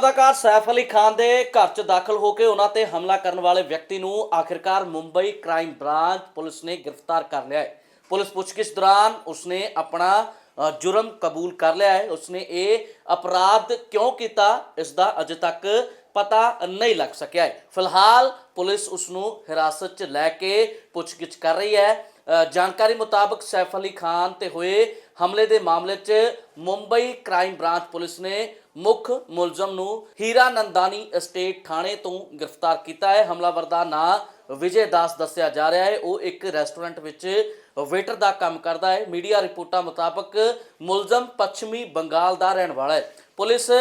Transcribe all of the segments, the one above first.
Film Saif Ali Khan ਦੇ ਘਰ 'ਚ ਦਾਖਲ ਹੋ ਕੇ ਉਹਨਾਂ ਤੇ ਹਮਲਾ ਕਰਨ ਵਾਲੇ ਵਿਅਕਤੀ ਨੂੰ ਆਖਿਰਕਾਰ ਮੁੰਬਈ ਕ੍ਰਾਈਮ ਬ੍ਰਾਂਚ ਪੁਲਿਸ ਨੇ ਗ੍ਰਿਫਤਾਰ ਕਰ ਲਿਆ ਹੈ। ਪੁਲਿਸ ਪੁੱਛਗਿੱਛ ਦੌਰਾਨ ਉਸਨੇ ਆਪਣਾ ਜੁਰਮ ਕਬੂਲ ਕਰ ਲਿਆ ਹੈ। ਉਸਨੇ ਇਹ ਅਪਰਾਧ ਕਿਉਂ ਕੀਤਾ, ਇਸ ਦਾ ਅਜੇ ਤੱਕ ਪਤਾ ਨਹੀਂ ਲੱਗ ਸਕਿਆ ਹੈ। ਫਿਲਹਾਲ ਪੁਲਿਸ ਉਸ ਨੂੰ ਹਿਰਾਸਤ 'ਚ ਲੈ ਕੇ ਪੁੱਛਗਿੱਛ ਕਰ ਰਹੀ ਹੈ। ਜਾਣਕਾਰੀ ਮੁਤਾਬਕ ਸੈਫ ਅਲੀ ਖਾਨ ਤੇ ਹੋਏ ਹਮਲੇ ਦੇ ਮਾਮਲੇ 'ਚ ਮੁੰਬਈ ਕ੍ਰਾਈਮ ਬ੍ਰਾਂਚ ਪੁਲਿਸ ਨੇ ਮੁੱਖ ਮੁਲਜ਼ਮ ਨੂੰ ਹੀਰਾ ਨੰਦਾਨੀ ਅਸਟੇਟ ਥਾਣੇ ਤੋਂ ਗ੍ਰਿਫਤਾਰ ਕੀਤਾ ਹੈ। ਹਮਲਾਵਰ ਦਾ ਨਾਂ ਵਿਜੇ ਦਾਸ ਦੱਸਿਆ ਜਾ ਰਿਹਾ ਹੈ। ਉਹ ਇੱਕ ਰੈਸਟੋਰੈਂਟ ਵਿੱਚ ਵੇਟਰ ਦਾ ਕੰਮ ਕਰਦਾ ਹੈ। ਮੀਡੀਆ ਰਿਪੋਰਟਾਂ ਮੁਤਾਬਕ ਮੁਲਜ਼ਮ ਪੱਛਮੀ ਬੰਗਾਲ ਦਾ ਰਹਿਣ ਵਾਲਾ ਹੈ। ਪੁਲਿਸ ਅ,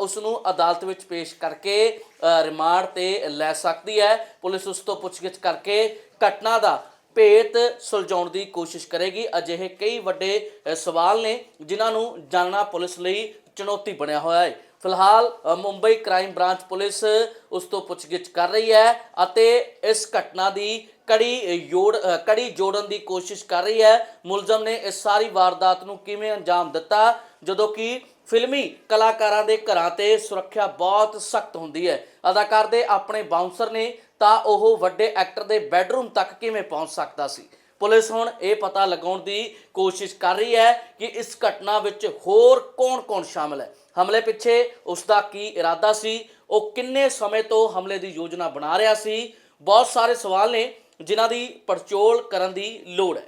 ਉਸ ਨੂੰ ਅਦਾਲਤ ਵਿੱਚ ਪੇਸ਼ ਕਰਕੇ ਰਿਮਾਂਡ ਤੇ ਲੈ ਸਕਦੀ ਹੈ। ਪੁਲਿਸ ਉਸ ਤੋਂ ਪੁੱਛਗਿੱਛ ਕਰਕੇ ਘਟਨਾ ਦਾ ਭੇਤ ਸੁਲਝਾਉਣ ਦੀ ਕੋਸ਼ਿਸ਼ ਕਰੇਗੀ। ਅਜਿਹੇ ਕਈ ਵੱਡੇ ਸਵਾਲ ਨੇ ਜਿਨ੍ਹਾਂ ਨੂੰ ਜਾਣਨਾ ਪੁਲਿਸ ਲਈ ਚੁਣੌਤੀ ਬਣਿਆ ਹੋਇਆ ਹੈ। ਫਿਲਹਾਲ ਮੁੰਬਈ ਕ੍ਰਾਈਮ ਬ੍ਰਾਂਚ ਪੁਲਿਸ ਉਸ ਤੋਂ ਪੁੱਛਗਿੱਛ ਕਰ ਰਹੀ ਹੈ ਅਤੇ ਇਸ ਘਟਨਾ ਦੀ ਕੜੀ ਜੋੜ ਕੜੀ ਜੋੜਨ ਦੀ ਕੋਸ਼ਿਸ਼ ਕਰ ਰਹੀ ਹੈ। ਮੁਲਜ਼ਮ ਨੇ ਇਸ ਸਾਰੀ ਵਾਰਦਾਤ ਨੂੰ ਕਿਵੇਂ ਅੰਜਾਮ ਦਿੱਤਾ? ਜਦੋਂ ਕਿ ਫਿਲਮੀ ਕਲਾਕਾਰਾਂ ਦੇ ਘਰਾਂ ਤੇ ਸੁਰੱਖਿਆ ਬਹੁਤ ਸਖਤ ਹੁੰਦੀ ਹੈ। ਅਦਾਕਾਰ ਦੇ ਆਪਣੇ ਬਾਉਂਸਰ ਨੇ ਤਾਂ ਉਹ ਵੱਡੇ ਐਕਟਰ ਦੇ ਬੈੱਡਰੂਮ ਤੱਕ ਕਿਵੇਂ ਪਹੁੰਚ ਸਕਦਾ ਸੀ? ਪੁਲਿਸ ਹੁਣ ਇਹ ਪਤਾ ਲਗਾਉਣ ਦੀ ਕੋਸ਼ਿਸ਼ ਕਰ ਰਹੀ ਹੈ ਕਿ ਇਸ ਘਟਨਾ ਵਿੱਚ ਹੋਰ ਕੌਣ-ਕੌਣ ਸ਼ਾਮਲ ਹੈ। ਹਮਲੇ ਪਿੱਛੇ ਉਸ ਦਾ ਕੀ ਇਰਾਦਾ ਸੀ? ਉਹ ਕਿੰਨੇ ਸਮੇਂ ਤੋਂ ਹਮਲੇ ਦੀ ਯੋਜਨਾ ਬਣਾ ਰਿਹਾ ਸੀ? ਬਹੁਤ ਸਾਰੇ ਸਵਾਲ ਨੇ ਜਿਨ੍ਹਾਂ ਦੀ ਪੜਚੋਲ ਕਰਨ ਦੀ ਲੋੜ ਹੈ।